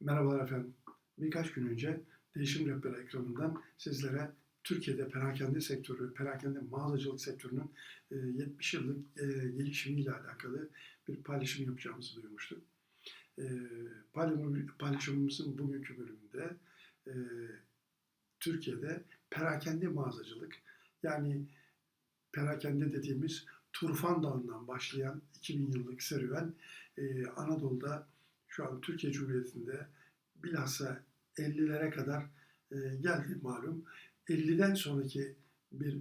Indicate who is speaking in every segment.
Speaker 1: Merhabalar efendim. Birkaç gün önce Değişim Rehberi ekranından sizlere Türkiye'de perakende sektörü, perakende mağazacılık sektörünün e, 70 yıllık e, gelişimiyle alakalı bir paylaşım yapacağımızı duymuştuk. E, paylaşım- Paylaşımımızın bugünkü bölümünde e, Türkiye'de perakende mağazacılık yani perakende dediğimiz Turfan Dağı'ndan başlayan 2000 yıllık serüven e, Anadolu'da şu an Türkiye Cumhuriyeti'nde bilhassa 50'lere kadar e, geldi malum. 50'den sonraki bir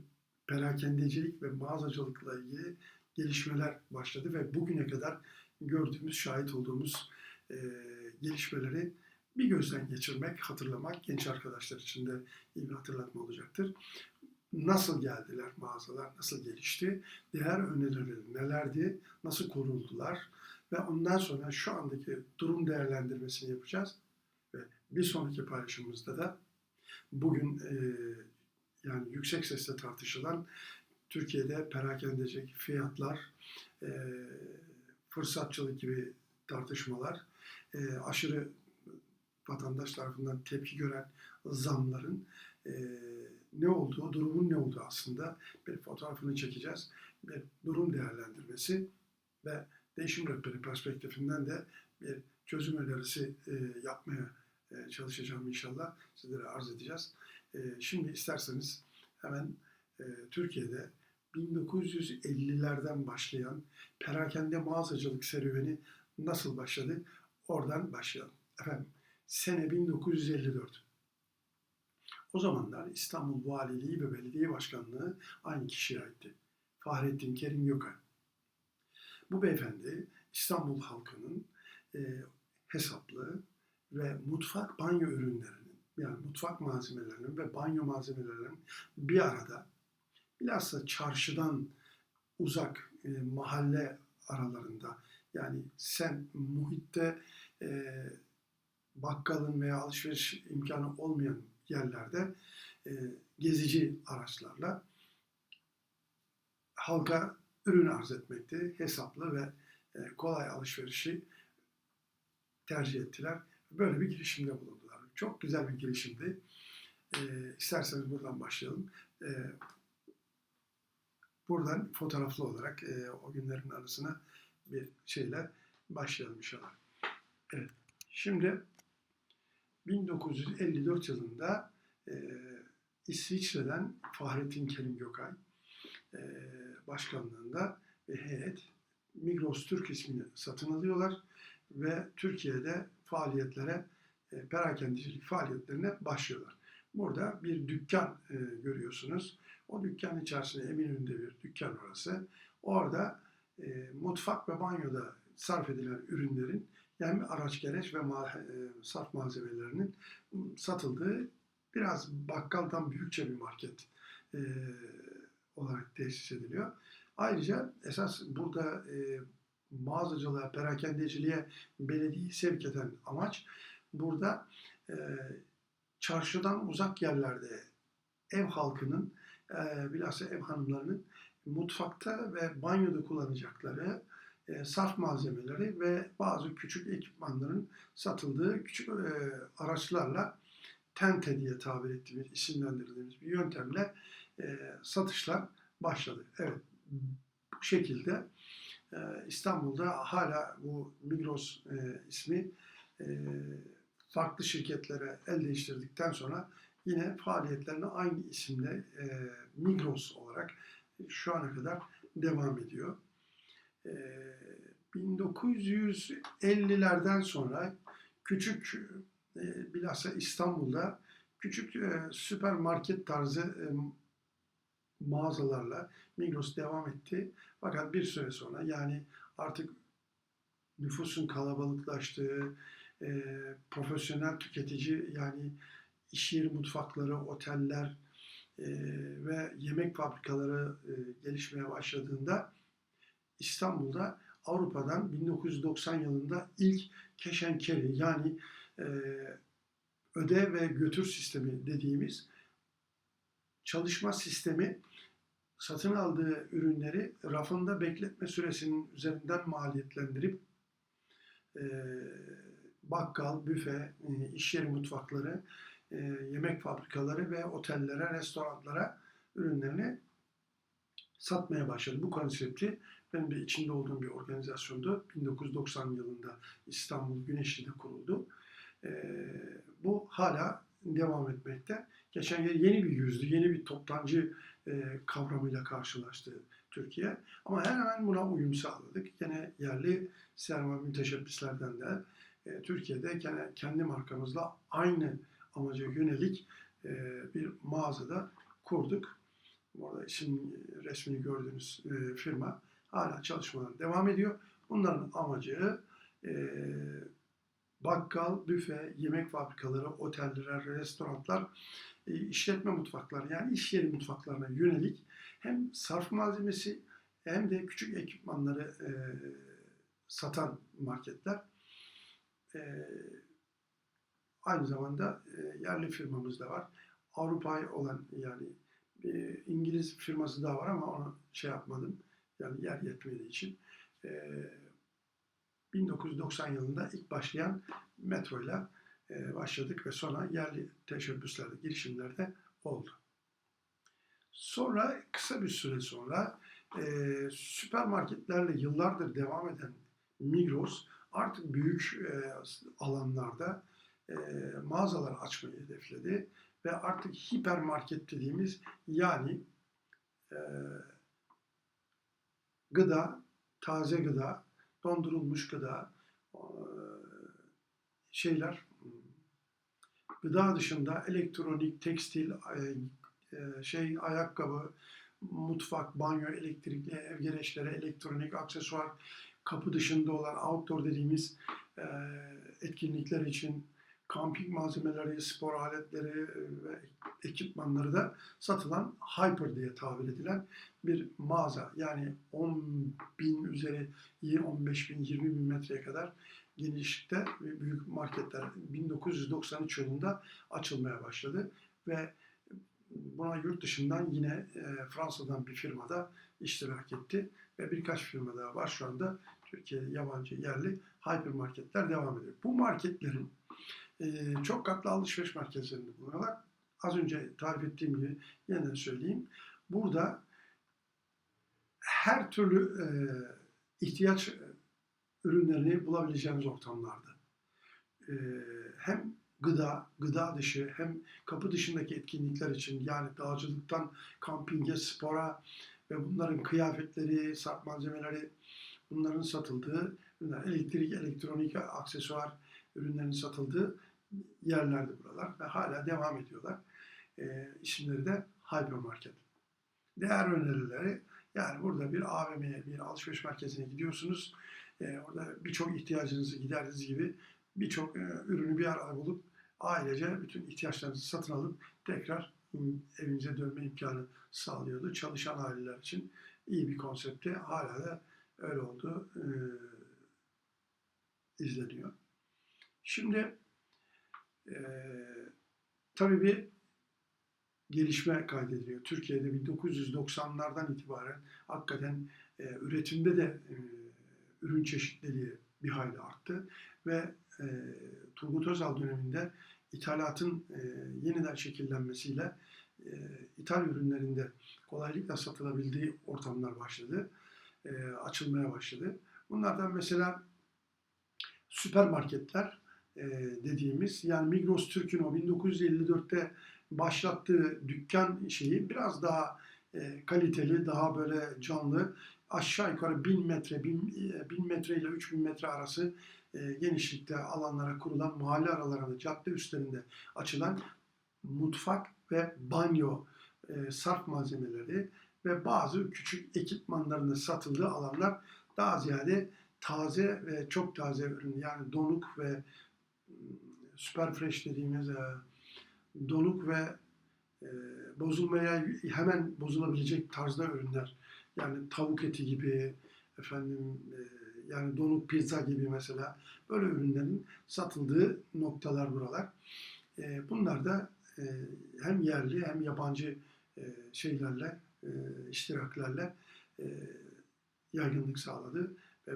Speaker 1: perakendecilik ve mağazacılıkla ilgili gelişmeler başladı ve bugüne kadar gördüğümüz, şahit olduğumuz e, gelişmeleri bir gözden geçirmek, hatırlamak genç arkadaşlar için de iyi bir hatırlatma olacaktır. Nasıl geldiler mağazalar, nasıl gelişti, değer önerileri nelerdi, nasıl kuruldular ve ondan sonra şu andaki durum değerlendirmesini yapacağız. Ve bir sonraki paylaşımımızda da bugün e, yani yüksek sesle tartışılan Türkiye'de perakendecilik, fiyatlar, e, fırsatçılık gibi tartışmalar, e, aşırı vatandaş tarafından tepki gören zamların ne olduğu, durumun ne olduğu aslında bir fotoğrafını çekeceğiz. Bir durum değerlendirmesi ve değişim rehberi perspektifinden de bir çözüm önerisi e, yapmaya e, çalışacağım inşallah. Sizlere arz edeceğiz. E, şimdi isterseniz hemen e, Türkiye'de 1950'lerden başlayan perakende mağazacılık serüveni nasıl başladı? Oradan başlayalım. Efendim, sene 1954. O zamanlar İstanbul Valiliği ve Belediye Başkanlığı aynı kişiye aitti. Fahrettin Kerim Gökay. Bu beyefendi İstanbul halkının e, hesaplı ve mutfak banyo ürünlerinin yani mutfak malzemelerinin ve banyo malzemelerinin bir arada bilhassa çarşıdan uzak e, mahalle aralarında yani sen muhitte e, bakkalın veya alışveriş imkanı olmayan yerlerde e, gezici araçlarla halka ürün arz etmekte hesaplı ve e, kolay alışverişi tercih ettiler. Böyle bir girişimde bulundular. Çok güzel bir girişimdi. E, isterseniz buradan başlayalım. E, buradan fotoğraflı olarak e, o günlerin arasına bir şeyle başlayalım inşallah. Evet. Şimdi 1954 yılında e, İsviçre'den Fahrettin Kerim Gökay e, başkanlığında ve heyet Migros Türk ismini satın alıyorlar ve Türkiye'de faaliyetlere, e, faaliyetlerine başlıyorlar. Burada bir dükkan e, görüyorsunuz. O dükkan içerisinde Eminönü'nde bir dükkan orası. Orada e, mutfak ve banyoda sarf edilen ürünlerin yani araç gereç ve ma- e, malzemelerinin satıldığı biraz bakkaldan büyükçe bir market e, olarak tesis ediliyor. Ayrıca esas burada e, mağazacılığa, perakendeciliğe belediyeyi sevk eden amaç burada e, çarşıdan uzak yerlerde ev halkının, e, bilhassa ev hanımlarının mutfakta ve banyoda kullanacakları e, sarf malzemeleri ve bazı küçük ekipmanların satıldığı küçük e, araçlarla tente diye tabir ettiğimiz, isimlendirdiğimiz bir yöntemle satışlar başladı. Evet, bu şekilde e, İstanbul'da hala bu Migros e, ismi e, farklı şirketlere el değiştirdikten sonra yine faaliyetlerine aynı isimle e, Migros olarak şu ana kadar devam ediyor. E, 1950'lerden sonra küçük e, bilhassa İstanbul'da küçük e, süpermarket tarzı e, mağazalarla Migros devam etti. Fakat bir süre sonra yani artık nüfusun kalabalıklaştığı, e, profesyonel tüketici yani iş yeri mutfakları, oteller e, ve yemek fabrikaları e, gelişmeye başladığında İstanbul'da Avrupa'dan 1990 yılında ilk carry yani e, öde ve götür sistemi dediğimiz çalışma sistemi satın aldığı ürünleri rafında bekletme süresinin üzerinden maliyetlendirip e, bakkal, büfe, e, iş yeri mutfakları, e, yemek fabrikaları ve otellere, restoranlara ürünlerini satmaya başladı. Bu konsepti benim de içinde olduğum bir organizasyondu. 1990 yılında İstanbul Güneşli'de kuruldu. E, bu hala devam etmekte. Geçen yıl yeni bir yüzdü, yeni bir toptancı e, kavramıyla karşılaştı Türkiye. Ama hemen buna uyum sağladık. Yine yerli sermaye müteşebbislerden de e, Türkiye'de gene kendi markamızla aynı amaca yönelik e, bir mağazada kurduk. Orada isim resmini gördüğünüz firma hala çalışmalar devam ediyor. Bunların amacı bakkal, büfe, yemek fabrikaları, oteller, restoranlar, işletme mutfakları yani iş yeri mutfaklarına yönelik hem sarf malzemesi hem de küçük ekipmanları e, satan marketler. E, aynı zamanda e, yerli firmamız da var. Avrupa olan yani e, İngiliz firması da var ama onu şey yapmadım. Yani yer yetmediği için. E, 1990 yılında ilk başlayan metro ile e, başladık ve sonra yerli teşebbüslerde, girişimlerde oldu. Sonra kısa bir süre sonra e, süpermarketlerle yıllardır devam eden Migros artık büyük e, alanlarda e, mağazalar açmayı hedefledi ve artık hipermarket dediğimiz yani e, gıda, taze gıda, dondurulmuş gıda, e, şeyler, gıda dışında elektronik, tekstil, e, e, şey ayakkabı, mutfak, banyo, elektrikli ev gereçleri, elektronik aksesuar, kapı dışında olan outdoor dediğimiz e, etkinlikler için kamping malzemeleri, spor aletleri ve ekipmanları da satılan hyper diye tabir edilen bir mağaza. Yani 10 bin üzeri 15 bin 20 bin metreye kadar genişlikte büyük marketler 1993 yılında açılmaya başladı ve buna yurt dışından yine e, Fransa'dan bir firma da iştirak etti ve birkaç firma daha var şu anda Türkiye yabancı yerli hypermarketler devam ediyor. Bu marketlerin e, çok katlı alışveriş merkezlerinde bulunuyorlar. Az önce tarif ettiğim gibi yeniden söyleyeyim. Burada her türlü e, ihtiyaç ürünlerini bulabileceğiniz ortamlarda. E, hem gıda, gıda dışı hem kapı dışındaki etkinlikler için yani dağcılıktan kampinge, spora ve bunların kıyafetleri, sarp malzemeleri bunların satıldığı elektrik, elektronik, aksesuar ürünlerin satıldığı yerlerdi buralar ve hala devam ediyorlar. E, isimleri de hypermarket. Değer önerileri yani burada bir AVM'ye, bir alışveriş merkezine gidiyorsunuz. E, orada birçok ihtiyacınızı giderdiğiniz gibi birçok e, ürünü bir arada bulup ailece bütün ihtiyaçlarınızı satın alıp tekrar evinize dönme imkanı sağlıyordu. Çalışan aileler için iyi bir konsepti. Hala da öyle oldu. E, izleniyor. Şimdi e, tabii bir gelişme kaydediliyor. Türkiye'de 1990'lardan itibaren hakikaten e, üretimde de e, ürün çeşitliliği bir hayli arttı ve e, Turgut Özal döneminde ithalatın e, yeniden şekillenmesiyle e, ithal ürünlerinde kolaylıkla satılabildiği ortamlar başladı, e, açılmaya başladı. Bunlardan mesela süpermarketler e, dediğimiz yani Migros Türk'ün o 1954'te başlattığı dükkan şeyi biraz daha e, kaliteli, daha böyle canlı. Aşağı yukarı 1000 metre, 1000, 1000 metre ile 3000 metre arası e, genişlikte alanlara kurulan mahalle aralarında, cadde üstlerinde açılan mutfak ve banyo e, sarf malzemeleri ve bazı küçük ekipmanlarının satıldığı alanlar daha ziyade taze ve çok taze ürün yani donuk ve super fresh dediğimiz e, donuk ve e, bozulmaya hemen bozulabilecek tarzda ürünler. Yani tavuk eti gibi efendim e, yani donuk pizza gibi mesela böyle ürünlerin satıldığı noktalar buralar. E, bunlar da e, hem yerli hem yabancı şeylerle e, iştiraklerle yaygınlık sağladı ve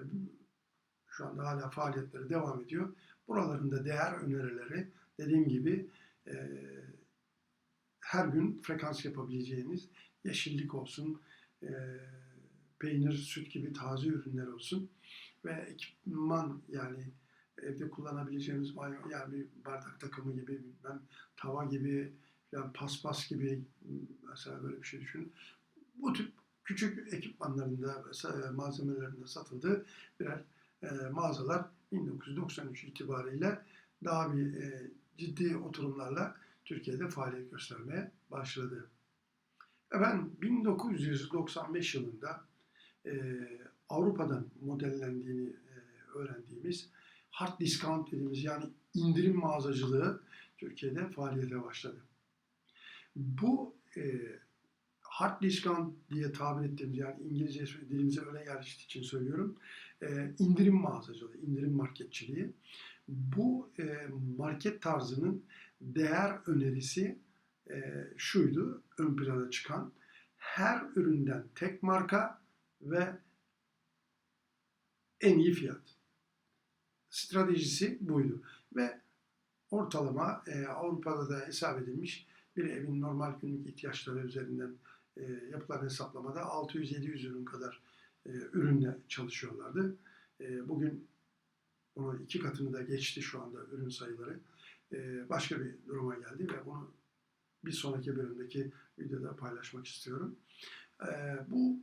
Speaker 1: şu anda hala faaliyetleri devam ediyor. Buralarında değer önerileri dediğim gibi her gün frekans yapabileceğiniz yeşillik olsun, e, peynir, süt gibi taze ürünler olsun ve ekipman yani evde kullanabileceğiniz banyo yani bir bardak takımı gibi bilmem tava gibi yani paspas gibi mesela böyle bir şey düşünün. Bu tip küçük ekipmanlarında ve malzemelerinde satıldığı birer e, mağazalar 1993 itibariyle daha bir e, ciddi oturumlarla Türkiye'de faaliyet göstermeye başladı. Efendim 1995 yılında e, Avrupa'dan modellendiğini e, öğrendiğimiz hard discount dediğimiz yani indirim mağazacılığı Türkiye'de faaliyete başladı. Bu e, hard discount diye tabir ettiğimiz yani İngilizce dilimize öyle yerleştiği için söylüyorum. E, indirim mağazacılığı, indirim marketçiliği. Bu e, market tarzının değer önerisi e, şuydu ön plana çıkan. Her üründen tek marka ve en iyi fiyat. Stratejisi buydu. Ve ortalama e, Avrupa'da da hesap edilmiş bir evin normal günlük ihtiyaçları üzerinden e, yapılan hesaplamada 600-700 ürün kadar e, ürünle çalışıyorlardı. E, bugün onun iki katını da geçti şu anda ürün sayıları. E, başka bir duruma geldi ve bunu bir sonraki bölümdeki videoda paylaşmak istiyorum. E, bu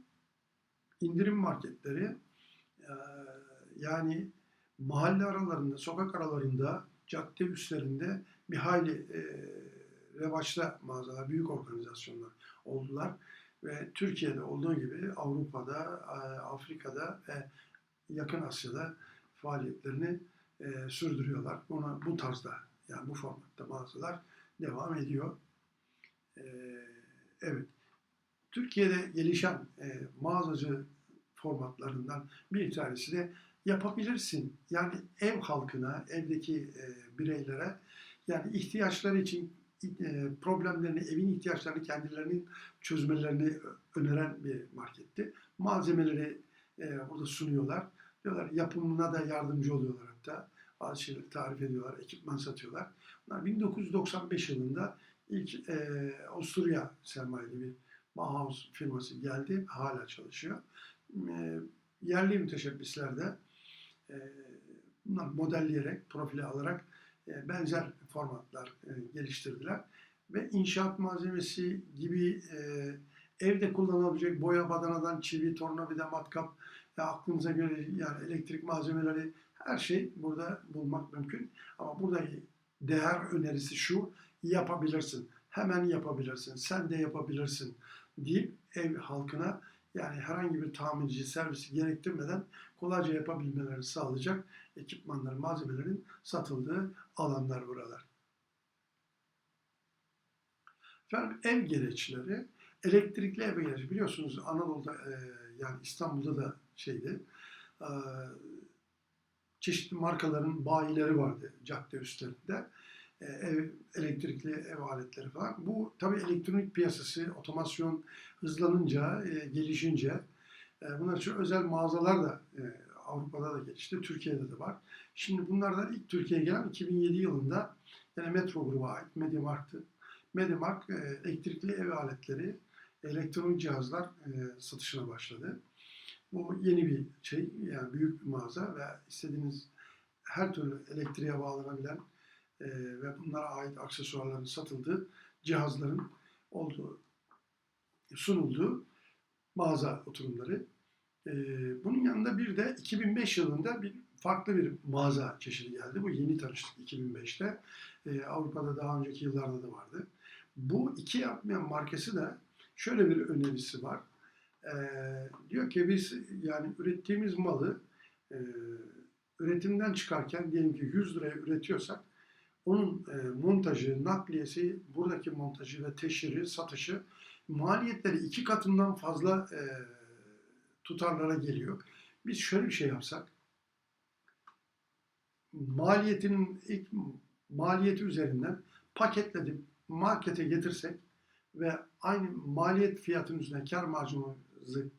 Speaker 1: indirim marketleri e, yani mahalle aralarında, sokak aralarında, cadde üstlerinde bir hayli e, revaçta mağazalar, büyük organizasyonlar oldular. Ve Türkiye'de olduğu gibi Avrupa'da, Afrika'da ve yakın Asya'da faaliyetlerini e, sürdürüyorlar. Buna bu tarzda yani bu formatta mağazalar devam ediyor. E, evet. Türkiye'de gelişen e, mağazacı formatlarından bir tanesi de yapabilirsin. Yani ev halkına, evdeki e, bireylere yani ihtiyaçları için e, problemlerini, evin ihtiyaçlarını kendilerinin çözmelerini öneren bir marketti. Malzemeleri e, burada sunuyorlar. Diyorlar yapımına da yardımcı oluyorlar hatta. Bazı şeyleri tarif ediyorlar, ekipman satıyorlar. Bunlar 1995 yılında ilk e, Avusturya sermayeli bir Bauhaus firması geldi. Hala çalışıyor. E, yerli müteşebbisler de e, modelleyerek, profili alarak e, benzer formatlar e, geliştirdiler. Ve inşaat malzemesi gibi e, evde kullanılabilecek boya badanadan çivi, tornavida, matkap, ya aklınıza göre yani elektrik malzemeleri her şey burada bulmak mümkün. Ama burada değer önerisi şu, yapabilirsin. Hemen yapabilirsin. Sen de yapabilirsin deyip ev halkına yani herhangi bir tamirci servisi gerektirmeden kolayca yapabilmelerini sağlayacak ekipmanların, malzemelerin satıldığı alanlar buralar. Efendim ev gereçleri, elektrikli ev gereçleri biliyorsunuz Anadolu'da e, yani İstanbul'da da şeydi. E, çeşitli markaların bayileri vardı cadde üstlerinde. E, ev, elektrikli ev aletleri falan. Bu tabii elektronik piyasası, otomasyon hızlanınca, e, gelişince e, bunlar için özel mağazalar da e, Avrupa'da da gelişti, Türkiye'de de var. Şimdi bunlardan ilk Türkiye'ye gelen 2007 yılında yine Metro gruba ait Mediamarkt'ı. Mediamarkt e, elektrikli ev aletleri, elektronik cihazlar e, satışına başladı. Bu yeni bir şey, yani büyük bir mağaza ve istediğiniz her türlü elektriğe bağlanabilen e, ve bunlara ait aksesuarların satıldığı cihazların olduğu, sunulduğu mağaza oturumları. E, bunun yanında bir de 2005 yılında bir farklı bir mağaza çeşidi geldi. Bu yeni tanıştık 2005'te. E, Avrupa'da daha önceki yıllarda da vardı. Bu iki yapmayan markası da şöyle bir önerisi var. Diyor ki biz yani ürettiğimiz malı e, üretimden çıkarken diyelim ki 100 liraya üretiyorsak onun e, montajı, nakliyesi, buradaki montajı ve teşhiri, satışı maliyetleri iki katından fazla e, tutarlara geliyor. Biz şöyle bir şey yapsak, maliyetinin ilk maliyeti üzerinden paketledip markete getirsek ve aynı maliyet fiyatının üzerine kar marjımızı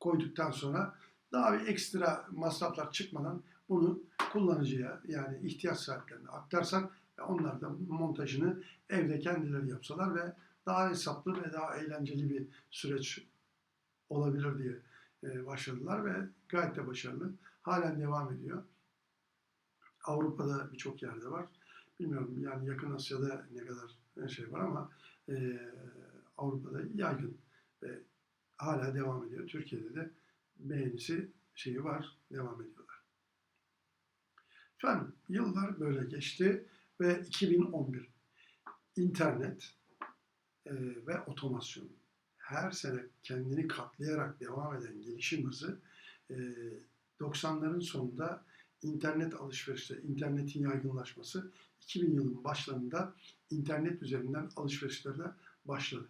Speaker 1: koyduktan sonra daha bir ekstra masraflar çıkmadan bunu kullanıcıya yani ihtiyaç sahiplerine aktarsak ve onlar da montajını evde kendileri yapsalar ve daha hesaplı ve daha eğlenceli bir süreç olabilir diye e, başladılar ve gayet de başarılı. Halen devam ediyor. Avrupa'da birçok yerde var. Bilmiyorum yani yakın Asya'da ne kadar şey var ama e, Avrupa'da yaygın ve hala devam ediyor. Türkiye'de de beğenisi şeyi var, devam ediyorlar. Efendim yıllar böyle geçti ve 2011 internet e, ve otomasyon her sene kendini katlayarak devam eden gelişim hızı e, 90'ların sonunda internet alışverişte, internetin yaygınlaşması 2000 yılın başlarında internet üzerinden alışverişlerde başladı.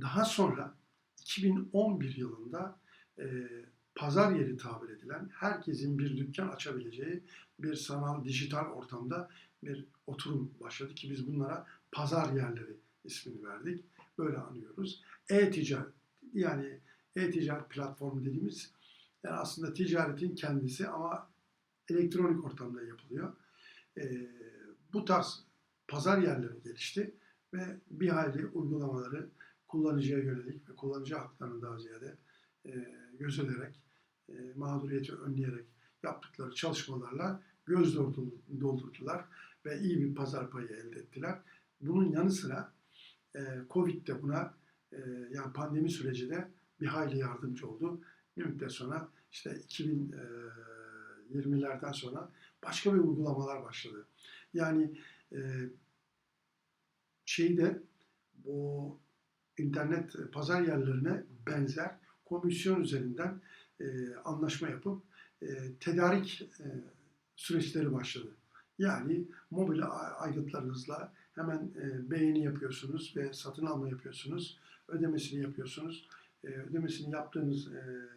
Speaker 1: Daha sonra 2011 yılında e, pazar yeri tabir edilen herkesin bir dükkan açabileceği bir sanal dijital ortamda bir oturum başladı ki biz bunlara pazar yerleri ismini verdik. Böyle anıyoruz. E-ticaret yani e-ticaret platformu dediğimiz yani aslında ticaretin kendisi ama elektronik ortamda yapılıyor. E, bu tarz pazar yerleri gelişti ve bir hayli uygulamaları kullanıcıya yönelik ve kullanıcı haklarını daha ziyade e, gözederek, e, mağduriyeti önleyerek yaptıkları çalışmalarla göz doldurdular ve iyi bir pazar payı elde ettiler. Bunun yanı sıra e, Covid de buna e, yani pandemi süreci de bir hayli yardımcı oldu. Bir müddet sonra işte 2020'lerden sonra başka bir uygulamalar başladı. Yani e, şeyde bu internet pazar yerlerine benzer komisyon üzerinden e, anlaşma yapıp e, tedarik e, süreçleri başladı. Yani mobil aygıtlarınızla hemen e, beğeni yapıyorsunuz ve satın alma yapıyorsunuz. Ödemesini yapıyorsunuz. E, ödemesini yaptığınız e,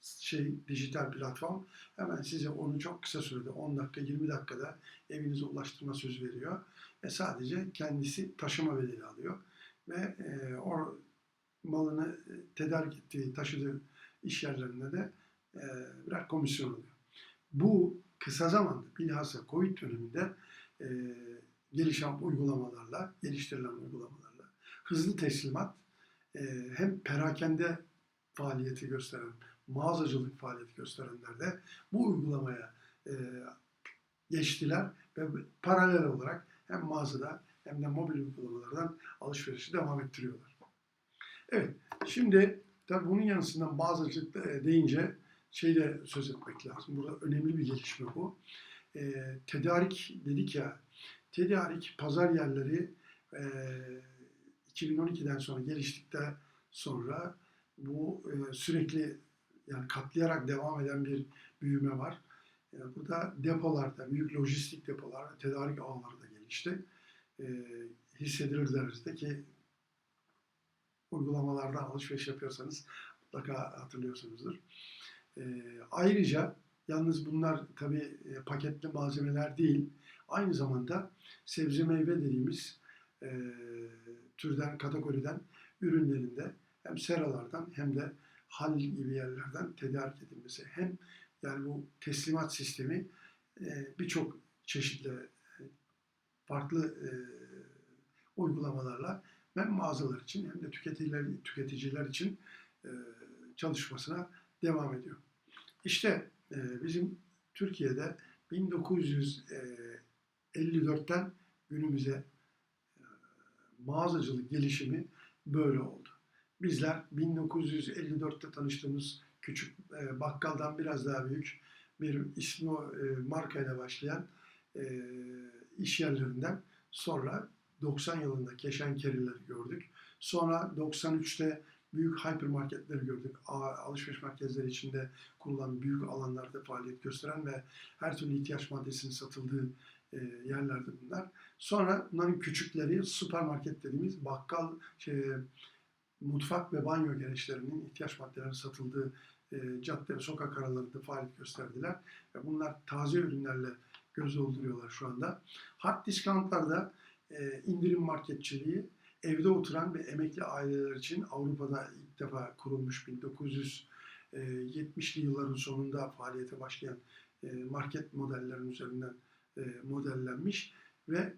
Speaker 1: şey dijital platform hemen size onu çok kısa sürede 10 dakika 20 dakikada evinize ulaştırma söz veriyor. Ve sadece kendisi taşıma bedeli alıyor. Ve e, o malını e, tedarik ettiği, taşıdığı iş yerlerinde de e, birer komisyon alıyor. Bu kısa zamanda bilhassa Covid döneminde e, gelişen uygulamalarla, geliştirilen uygulamalarla hızlı teslimat e, hem perakende faaliyeti gösteren, mağazacılık faaliyeti gösterenler de bu uygulamaya geçtiler ve paralel olarak hem mağazada hem de mobil uygulamalardan alışverişi devam ettiriyorlar. Evet, şimdi tabii bunun yanısından mağazacılık e, deyince şeyle söz etmek lazım. Burada önemli bir gelişme bu. E, tedarik dedik ya, tedarik pazar yerleri e, 2012'den sonra geliştikten sonra bu e, sürekli yani katlayarak devam eden bir büyüme var. E, burada depolarda, büyük lojistik depolar ve tedarik ağları da gelişti. E, hissedilir derecede ki uygulamalardan alışveriş yapıyorsanız mutlaka hatırlıyorsunuzdur. E, ayrıca yalnız bunlar tabi e, paketli malzemeler değil. Aynı zamanda sebze meyve dediğimiz e, türden, kategoriden ürünlerinde hem seralardan hem de hal gibi yerlerden tedarik edilmesi. Hem yani bu teslimat sistemi e, birçok çeşitli e, farklı e, uygulamalarla hem mağazalar için hem de tüketiciler, tüketiciler için e, çalışmasına devam ediyor. İşte e, bizim Türkiye'de 1954'ten günümüze e, mağazacılık gelişimi böyle oldu. Bizler 1954'te tanıştığımız küçük e, bakkaldan biraz daha büyük bir ismi e, markayla başlayan iş yerlerinden sonra 90 yılında Keşen Kerileri gördük. Sonra 93'te büyük hypermarketleri gördük. Alışveriş merkezleri içinde kurulan büyük alanlarda faaliyet gösteren ve her türlü ihtiyaç maddesinin satıldığı e, yerlerdi bunlar. Sonra bunların küçükleri süpermarket dediğimiz bakkal, şey, mutfak ve banyo gereçlerinin ihtiyaç maddelerinin satıldığı e, cadde ve sokak aralarında faaliyet gösterdiler. Bunlar taze ürünlerle göz dolduruyorlar şu anda. Hard discountlarda e, indirim marketçiliği evde oturan ve emekli aileler için Avrupa'da ilk defa kurulmuş 1970'li yılların sonunda faaliyete başlayan e, market modellerin üzerinden e, modellenmiş ve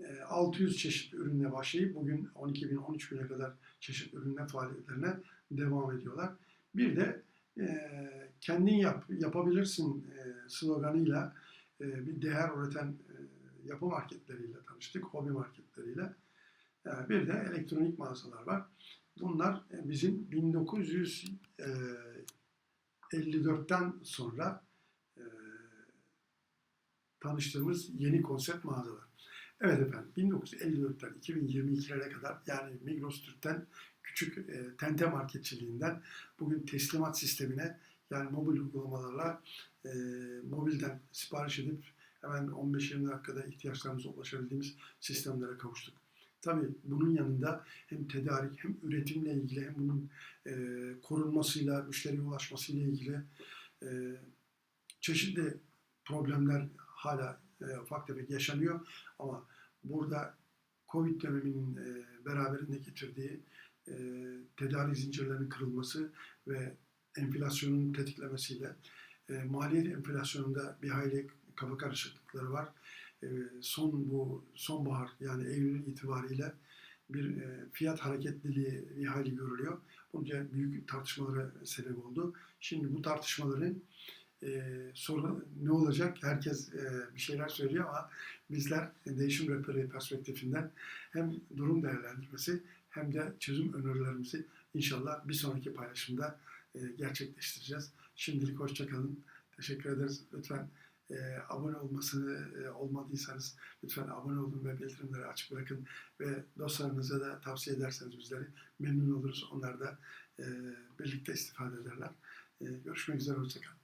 Speaker 1: e, 600 çeşit ürünle başlayıp bugün 12 bin 13 bine kadar çeşit ürünle faaliyetlerine devam ediyorlar. Bir de e, kendin yap, yapabilirsin e, sloganıyla e, bir değer üreten e, yapı marketleriyle tanıştık, hobi marketleriyle. E, bir de elektronik mağazalar var. Bunlar e, bizim 1954'ten sonra e, tanıştığımız yeni konsept mağazalar. Evet efendim 1954'ten 2022'lere kadar yani Migros Türk'ten küçük e, tente marketçiliğinden bugün teslimat sistemine yani mobil uygulamalarla e, mobilden sipariş edip hemen 15-20 dakikada ihtiyaçlarımıza ulaşabildiğimiz sistemlere kavuştuk. Tabii bunun yanında hem tedarik hem üretimle ilgili hem bunun e, korunmasıyla, müşteriye ulaşmasıyla ilgili e, çeşitli problemler hala e, ufak tefek yaşanıyor ama burada Covid döneminin e, beraberinde getirdiği e, tedarik zincirlerinin kırılması ve enflasyonun tetiklemesiyle e, maliyet enflasyonunda bir hayli kafa karışıklıkları var. E, son bu sonbahar yani Eylül itibariyle bir e, fiyat hareketliliği bir hayli görülüyor. Bunca büyük tartışmalara sebep oldu. Şimdi bu tartışmaların e, sonra ne olacak? Herkes e, bir şeyler söylüyor ama bizler değişim rehberi perspektifinden hem durum değerlendirmesi hem de çözüm önerilerimizi inşallah bir sonraki paylaşımda e, gerçekleştireceğiz. Şimdilik hoşçakalın. Teşekkür ederiz. Lütfen e, abone olmasını e, olmadıysanız lütfen abone olun ve bildirimleri açık bırakın ve dostlarınıza da tavsiye ederseniz bizleri memnun oluruz. Onlar da e, birlikte istifade ederler. E, görüşmek üzere. Hoşçakalın.